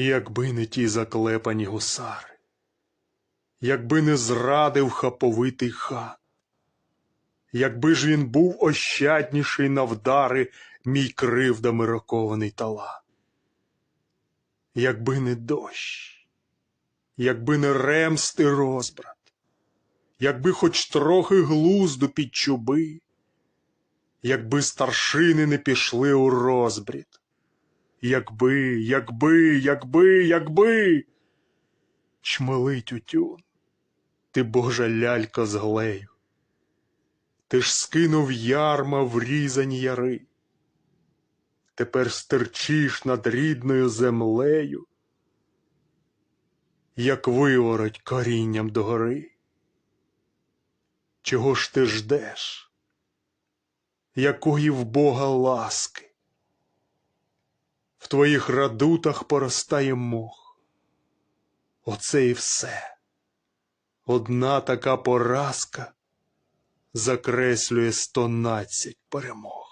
Якби не ті заклепані гусари, якби не зрадив хаповитий хан, якби ж він був ощадніший на вдари, мій кривдами рокований талант. Якби не дощ, якби не ремст і розбрат, якби хоч трохи глузду під чуби, якби старшини не пішли у розбрід, якби, якби, якби, якби. Чмелить тютюн, ти божа лялька з глею. Ти ж скинув ярма в яри. Тепер стерчиш над рідною землею, як вивороть корінням догори. Чого ж ти ждеш? Якої в Бога ласки? В твоїх радутах поростає мох. Оце і все. Одна така поразка закреслює сто надцять перемог.